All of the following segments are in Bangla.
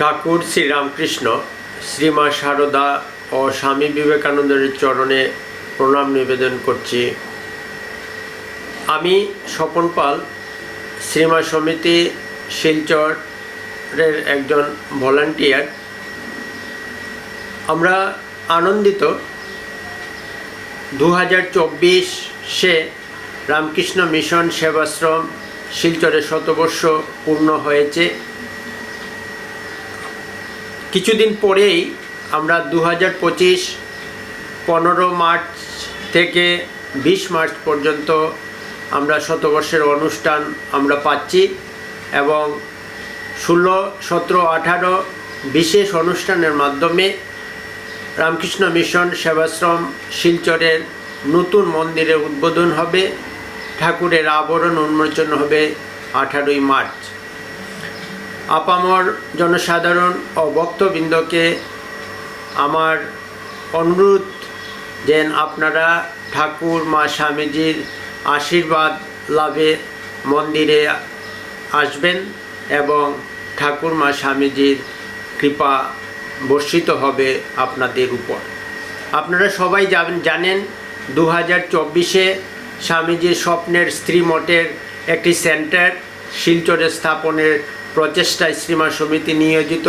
ঠাকুর শ্রীরামকৃষ্ণ, শ্রীমা সারদা ও স্বামী বিবেকানন্দের চরণে প্রণাম নিবেদন করছি। আমি স্বপন পাল, শ্রীমা সমিতি শিলচরের একজন ভলান্টিয়ার। আমরা আনন্দিত দু হাজার চব্বিশে রামকৃষ্ণ মিশন সেবাশ্রম শিলচরে শতবর্ষ পূর্ণ হয়েছে। কিছুদিন পরেই আমরা দু হাজার পঁচিশ পনেরো মার্চ থেকে বিশ মার্চ পর্যন্ত আমরা শতবর্ষের অনুষ্ঠান আমরা পাচ্ছি এবং ষোলো, সতেরো, আঠারো বিশেষ অনুষ্ঠানের মাধ্যমে রামকৃষ্ণ মিশন সেবাশ্রম শিলচরের নতুন মন্দিরের উদ্বোধন হবে, ঠাকুরের আবরণ উন্মোচন হবে আঠারোই মার্চ। আপামর জনসাধারণ ও ভক্তবৃন্দকে আমার অনুরোধ যেন আপনারা ঠাকুর মা স্বামীজির আশীর্বাদ লাভে মন্দিরে আসবেন এবং ঠাকুর মা স্বামীজির কৃপা বর্ষিত হবে আপনাদের উপর। আপনারা সবাই জানেন দু হাজার চব্বিশে স্বামীজির স্বপ্নের স্ত্রী মঠের একটি সেন্টার শিলচরে স্থাপনের প্রচেষ্টায় শ্রীমা সমিতি নিয়োজিত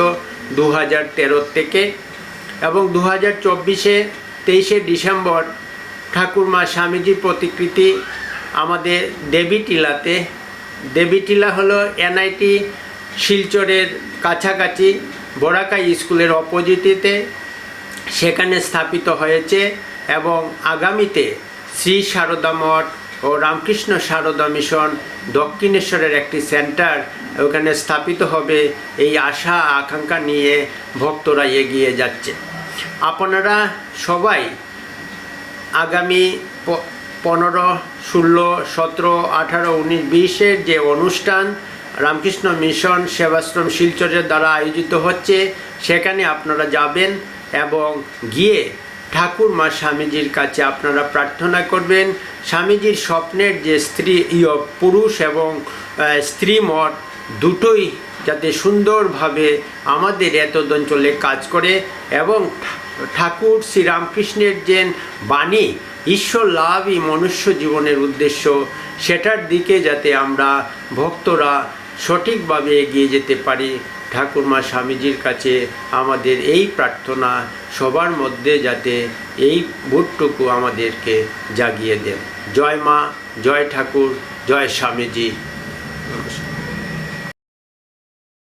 দু হাজার তেরো থেকে এবং দু হাজার চব্বিশে তেইশে ডিসেম্বর ঠাকুরমা স্বামীজির প্রতিকৃতি আমাদের দেবীটিলাতে। দেবীটিলা হলো এনআইটি শিলচরের কাছাকাছি বড়াকাই স্কুলের অপোজিটিতে। সেখানে স্থাপিত হয়েছে এবং আগামীতে শ্রী সারদা মঠ ও রামকৃষ্ণ সারদা মিশন দক্ষিণেশ্বরের একটি সেন্টার, ওখানে স্থাপিত হবে এই আশা, আকাঙ্ক্ষা নিয়ে ভক্তরা এগিয়ে যাচ্ছে। আপনারা সবাই আগামী পনেরো, ষোলো, সতেরো, আঠারো, উনিশ, বিশের যে অনুষ্ঠান রামকৃষ্ণ মিশন সেবাশ্রম শিলচরের দ্বারা আয়োজিত হচ্ছে, সেখানে আপনারা যাবেন এবং গিয়ে ঠাকুর মা স্বামীজির কাছে আপনারা প্রার্থনা করবেন। স্বামীজির স্বপ্নের যে স্ত্রী পুরুষ এবং স্ত্রী মঠ দুটোই যাতে সুন্দরভাবে আমাদের এত অঞ্চলে কাজ করে এবং ঠাকুর শ্রীরামকৃষ্ণের যে বাণী ঈশ্বর লাভই মনুষ্য জীবনের উদ্দেশ্য, সেটার দিকে যাতে আমরা ভক্তরা সঠিকভাবে এগিয়ে যেতে পারি। ঠাকুরমা স্বামীজির কাছে আমাদের এই প্রার্থনা সবার মধ্যে যাতে এই ভোটটুকু আমাদেরকে জাগিয়ে দেন। জয় মা, জয় ঠাকুর, জয় স্বামীজি। নমস্কার।